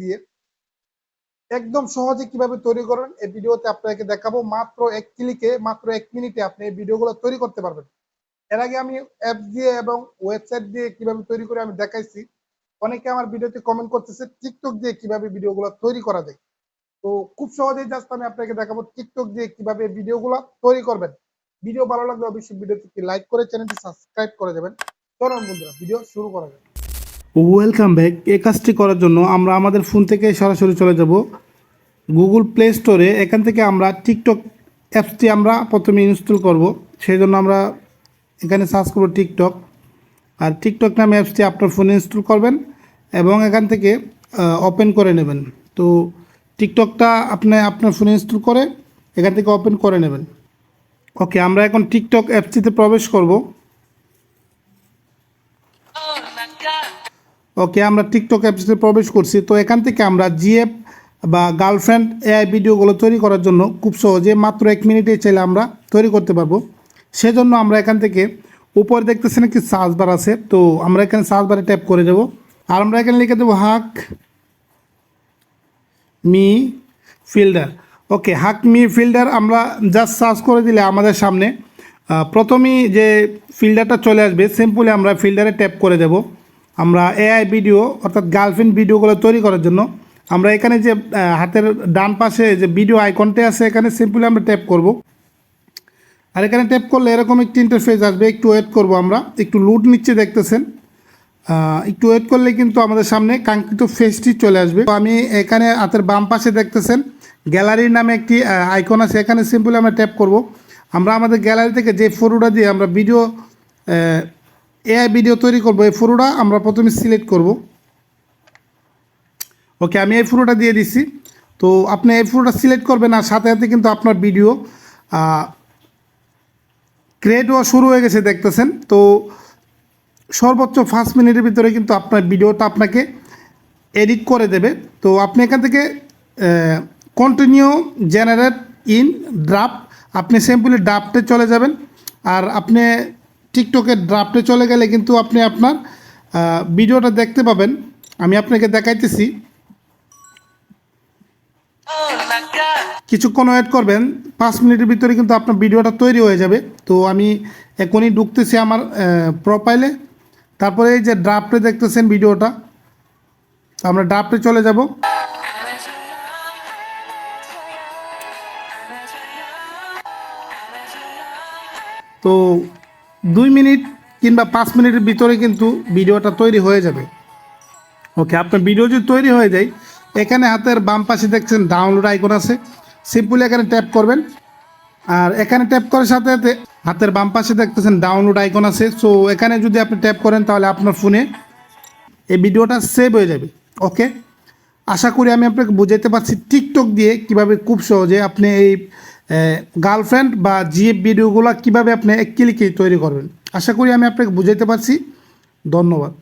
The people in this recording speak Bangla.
দিয়ে, একদম সহজে কীভাবে তৈরি আপনাকে দেখাবো তৈরি করতে পারবেন। এর আগে আমি দিয়ে এবং ওয়েবসাইট দিয়ে কীভাবে তৈরি করে আমি দেখাইছি, অনেকে আমার ভিডিওতে কমেন্ট টিকটক দিয়ে কীভাবে তৈরি করা যায়। তো খুব সহজেই জাস্ট আমি আপনাকে দেখাবো টিকটক দিয়ে কীভাবে ভিডিওগুলো তৈরি করবেন। ভিডিও ভালো লাগলে অবশ্যই ভিডিওটি লাইক করে চ্যানেলটি সাবস্ক্রাইব করে দেবেন। চলুন বন্ধুরা, ভিডিও শুরু করা যাক। Welcome back. এই কাজটি করার জন্য আমরা আমাদের ফোন থেকে সরাসরি চলে যাব গুগল প্লে স্টোরে। এখান থেকে আমরা টিকটক অ্যাপসটি আমরা প্রথমে ইনস্টল করব। সেই জন্য আমরা এখানে সার্চ করব টিকটক। আর টিকটক নামে অ্যাপসটি আপনার ফোনে ইনস্টল করবেন এবং এখান থেকে ওপেন করে নেবেন। তো টিকটকটা আপনি আপনার ফোনে ইনস্টল করে এখান থেকে ওপেন করে নেবেন। ওকে আমরা এখন টিকটক অ্যাপসটিতে প্রবেশ করব। ওকে আমরা টিকটক অ্যাপসে প্রবেশ করছি। তো এখান থেকে আমরা জিএফ বা গার্লফ্রেন্ড এআই ভিডিওগুলো তৈরি করার জন্য খুব সহজে মাত্র এক মিনিটে চাইলে আমরা তৈরি করতে পারব। সেজন্য আমরা এখান থেকে উপরে দেখতেছেন কি সার্চ বার আছে। তো আমরা এখানে সার্চ বারে ট্যাপ করে দেবো। আর আমরা এখানে লিখে দেবো হাক মি ফিল্ডার ওকে হাক মি ফিল্ডার আমরা জাস্ট সার্চ করে দিলে আমাদের সামনে। প্রথমেই যে ফিল্ডারটা চলে আসবে সিম্পলি আমরা ফিল্ডারে ট্যাপ করে দেব। আমরা এআই ভিডিও অর্থাৎ গার্লফ্রেন্ড ভিডিওগুলো তৈরি করার জন্য আমরা এখানে যে হাতের ডান পাশে যে ভিডিও আইকনটা আছে, এখানে সিম্পলি আমরা ট্যাপ করব। আর এখানে ট্যাপ করলে এরকম একটি ইন্টারফেস আসবে, একটু ওয়েট করব আমরা, একটু লুট নিচ্ছে দেখতেছেন। একটু ওয়েট করলে কিন্তু আমাদের সামনে কাঙ্ক্ষিত ফেসটি চলে আসবে। আমি এখানে হাতের বাম পাশে দেখতেছেন গ্যালারির নামে একটি আইকন আছে। এখানে সিম্পলি আমরা ট্যাপ করব। আমরা আমাদের গ্যালারি থেকে যে ফটোটা দিয়ে আমরা ভিডিও এআই ভিডিও তৈরি করব, এই ফটোটা আমরা প্রথমে সিলেক্ট করব। ওকে আমি এই ফটোটা দিয়ে দিচ্ছি। তো আপনি এই ফটোটা সিলেক্ট করবেন আর সাথে সাথে কিন্তু আপনার ভিডিও ক্রিয়েট হওয়া শুরু হয়ে গেছে দেখতেছেন। তো সর্বোচ্চ পাঁচ মিনিটের ভিতরে কিন্তু আপনার ভিডিওটা আপনাকে এডিট করে দেবে। তো আপনি এখান থেকে কন্টিনিউ জেনারেট ইন ড্রাফট আপনি সিম্পলি ড্রাফটে চলে যাবেন। আর আপনি টিকটকের ড্রাফটে চলে গেলে কিন্তু আপনি আপনার ভিডিওটা দেখতে পাবেন। আমি আপনাকে দেখাইতেছি। কিছুক্ষণ ওয়েট করবেন। পাঁচ মিনিটের ভিতরে কিন্তু আপনার ভিডিওটা তৈরি হয়ে যাবে। তো আমি এখনই ঢুকতেছি আমার প্রোফাইলে তারপরে এই যে ড্রাফটে দেখতেছেন ভিডিওটা। আমরা ড্রাফটে চলে যাব। তো দুই মিনিট কিংবা পাঁচ মিনিটের ভিতরে কিন্তু ভিডিওটা তৈরি হয়ে যাবে। ওকে, আপনার ভিডিও যদি তৈরি হয়ে যায়, এখানে হাতের বাম পাশে দেখছেন ডাউনলোড আইকন আছে। সিম্পলি এখানে ট্যাপ করবেন। আর এখানে ট্যাপ করার সাথে সাথে হাতের বাম পাশে দেখতেছেন ডাউনলোড আইকন আছে। সো এখানে যদি আপনি ট্যাপ করেন, তাহলে আপনার ফোনে এই ভিডিওটা সেভ হয়ে যাবে। ওকে? আশা করি আমি আপনাকে বুঝাইতে পারছি। টিকটক দিয়ে কীভাবে খুব সহজে আপনি এই গার্লফ্রেন্ড বা জিএফ ভিডিওগুলো কীভাবে আপনি এক ক্লিকেই তৈরি করবেন? আশা করি আমি আপনাকে বুঝাইতে পারছি। ধন্যবাদ।